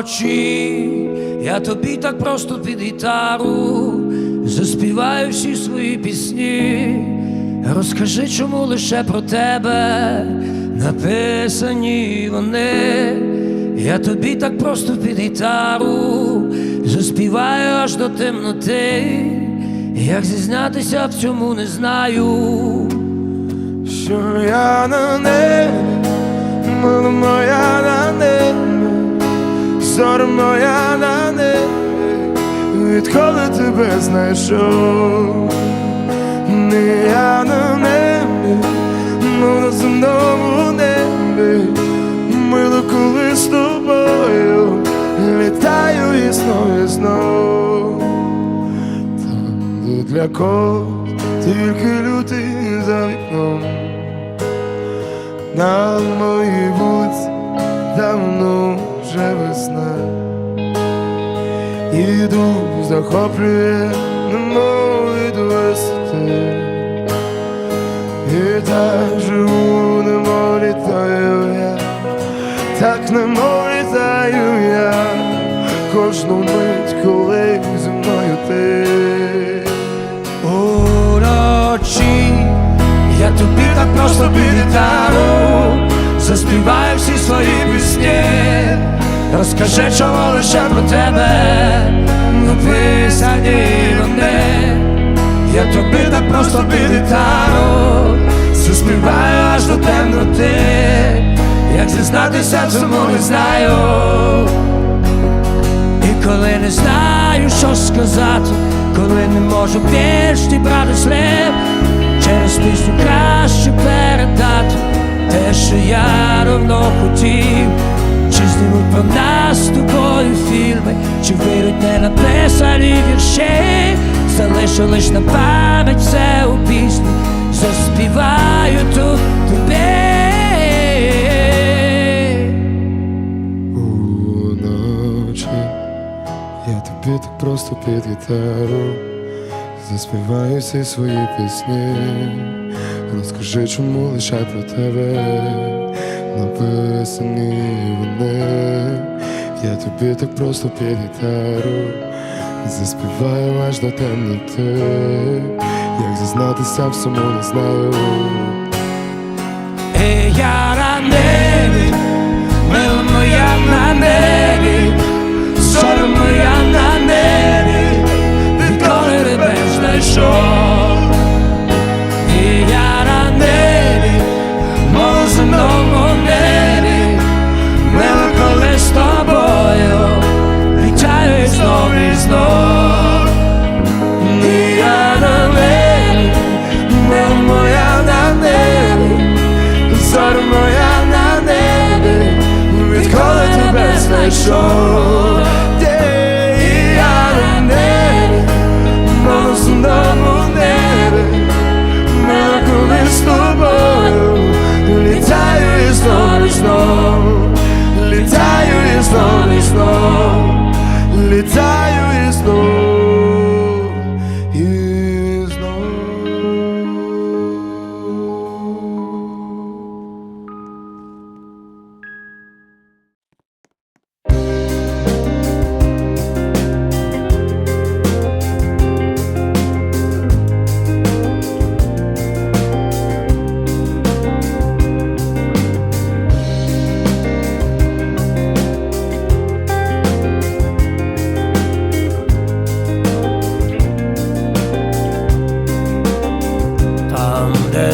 Уночі я тобі так просто під гітару заспіваю всі свої пісні. Розкажи, чому лише про тебе написані вони. Я тобі так просто під гітару заспіваю аж до темноти. Як зізнатися в цьому не знаю. Що я на мила моя зоря моя на небі, відколи тебе знайшов, не я на небі, ну на земному небі, мило, коли з тобою літаю і знов і знов. Там, для кого тільки лютий за вікном. На моїй вулиці давно вже весна. І дух захоплює, немов від. І так живу, немов літаю я, так немов літаю я, кожну мить, коли зі мною ти. Уночі я тобі так просто під гітару заспіваю всі свої пісні. Розкажи, чому лише про тебе написані вони. Я тобі так просто під гітару заспіваю аж до темноти. Як зізнатися, цьому не знаю. І коли не знаю, що сказати, коли не можу більш брати слів, через пісню краще передати те, що я давно хотів, чи знімуть про нас з тобою фільми, чи вийдуть не написані вірші, залишу лиш на пам'ять все у пісні, заспіваю тут тобі. Я тобі так просто під гітару заспіваю всі свої пісні. Розкажи, чому лише про тебе написані вони. Я тобі так просто під гітару заспіваю аж до темноти. Як зізнатися в всьому не знаю. Тебе знайшов, Де і я на небі, мов знову небі, Мила, коли з тобою літаю і знов і знов, літаю і знов і знов, літаю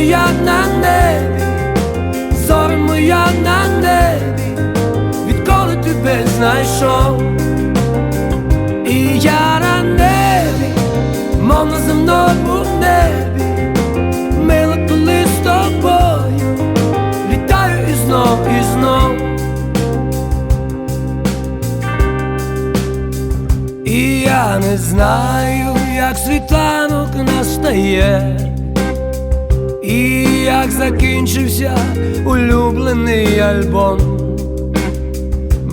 моя на небі, зоре моя на небі, відколи тебе знайшов, і я на небі, мов на земному небі, мило коли з тобою, літаю і знов, і знов. І я не знаю, як світанок настає і як закінчився улюблений альбом,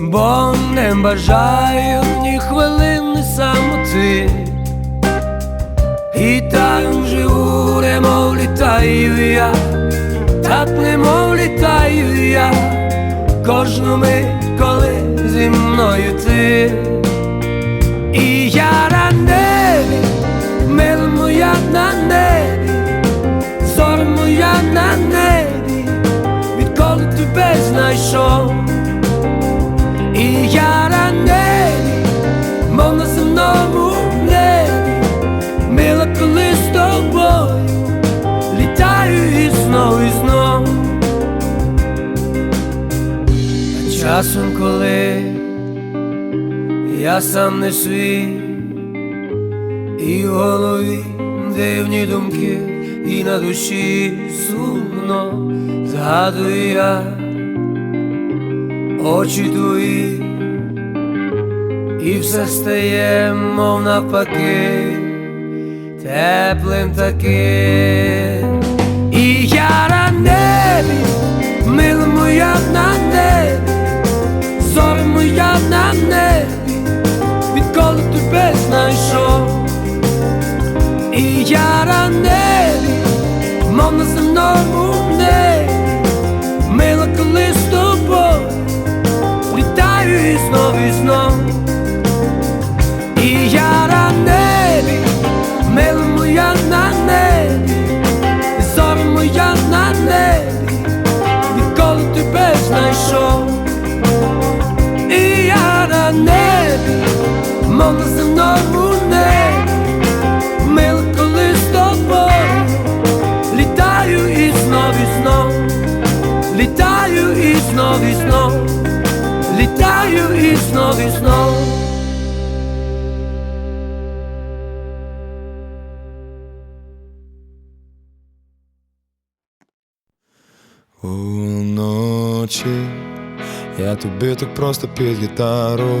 бо не бажаю ні хвилини самоти. І так живу, немов літаю я, так немов літаю я, кожну мить, коли зі мною ти. І я на небі, мила моя на небі, небі, відколи тебе знайшов. І я небі, мов на земному небі, мила, коли з тобою літаю і знов, і знов. А часом, коли я сам не свій, і в голові дивні думки, і на душі сумно згадую я очі твої, і все стає, мов навпаки, теплим таким. І я на небі, мила моя на небі, зоря моя на небі, відколи тебе знайшов. І я на небі, мов на земному мов земному небі, мила, коли з тобою літаю і знов, і знов, літаю і знов, і знов, літаю і знов, і знов. Уночі я тобі так просто під гітару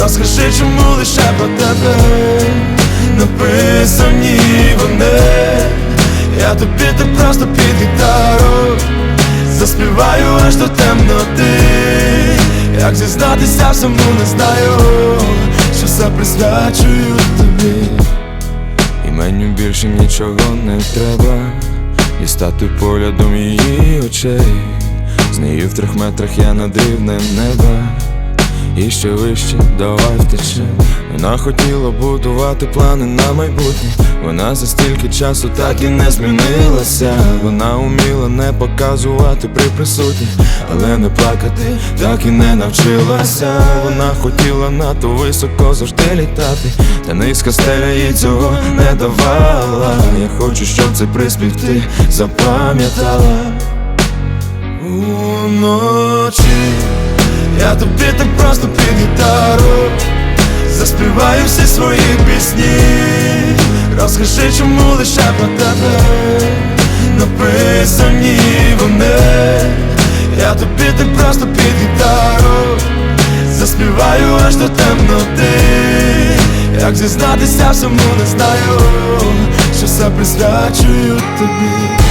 Розкажи, чому лише про тебе Написані вони? Я тобі так просто під гітару Заспіваю аж до темноти. Як зізнатися всьому не знаю Що все присвячую тобі. І мені більше нічого не треба Дістати поглядом її очей. З нею в трьох метрах я над рівнем неба І ще вище, давай втече. Вона хотіла будувати плани на майбутнє. Вона за стільки часу так і не змінилася. Вона уміла не показувати при присутніх Але не плакати так і не навчилася. Вона хотіла надто високо завжди літати Та низька стеля їй цього не давала. Я хочу, щоб цей приспів ти запам'ятала. Уночі я тобі так просто під гітару Заспіваю всі свої пісні. Розкажи, чому лише про тебе Написані вони. Я тобі так просто під гітару Заспіваю аж до темноти. Як зізнатися всьому не знаю Що все присвячую тобі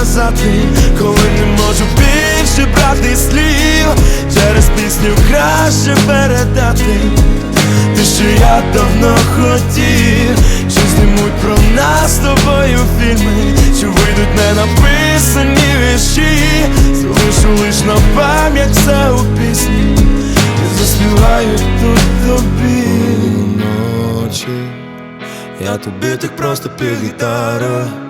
сказати, коли не можу більше брати слів, через пісню краще передати те, що я давно хотів, що знімуть про нас з тобою фільми, що вийдуть не написані вірші, залишу лиш на пам'ять все у пісні, і заспіваю тут тобі. Ночі. Я тобі так просто під гітару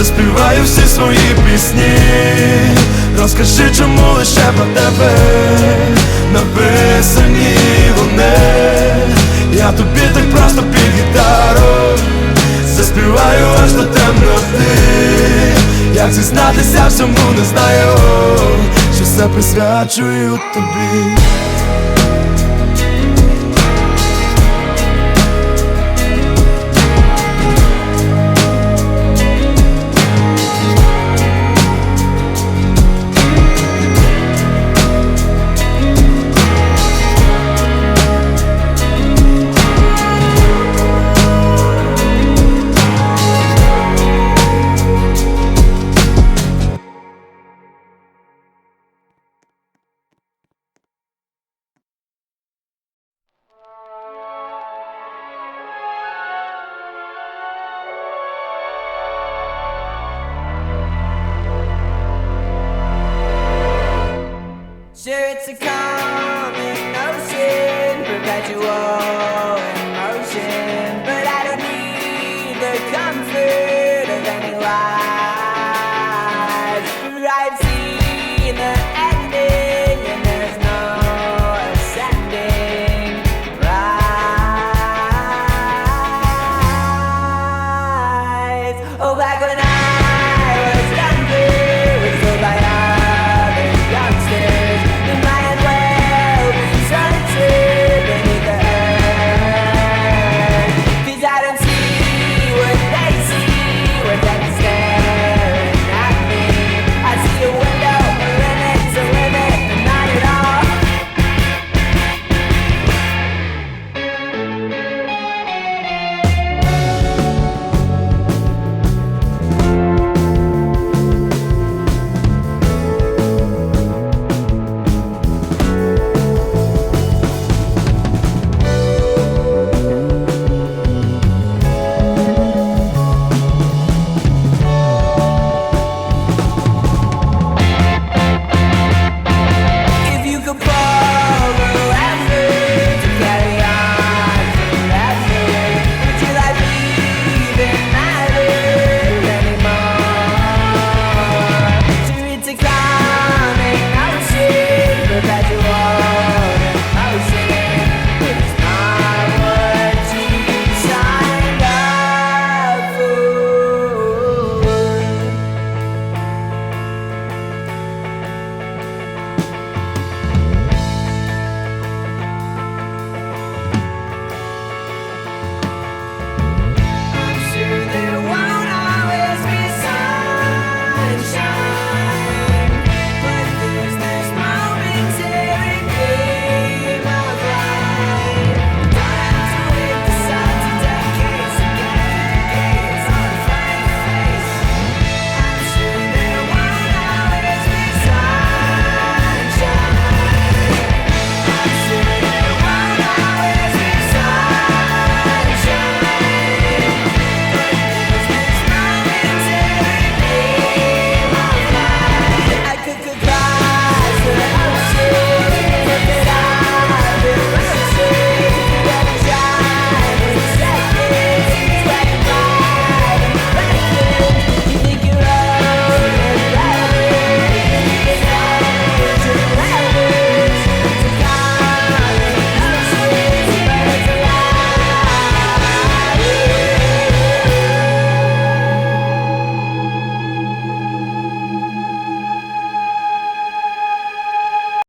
Заспіваю всі свої пісні. Розкажи, чому лише про тебе Написані вони. Я тобі так просто під гітару Заспіваю аж до темноти. Як зізнатися всьому не знаю Що все присвячую тобі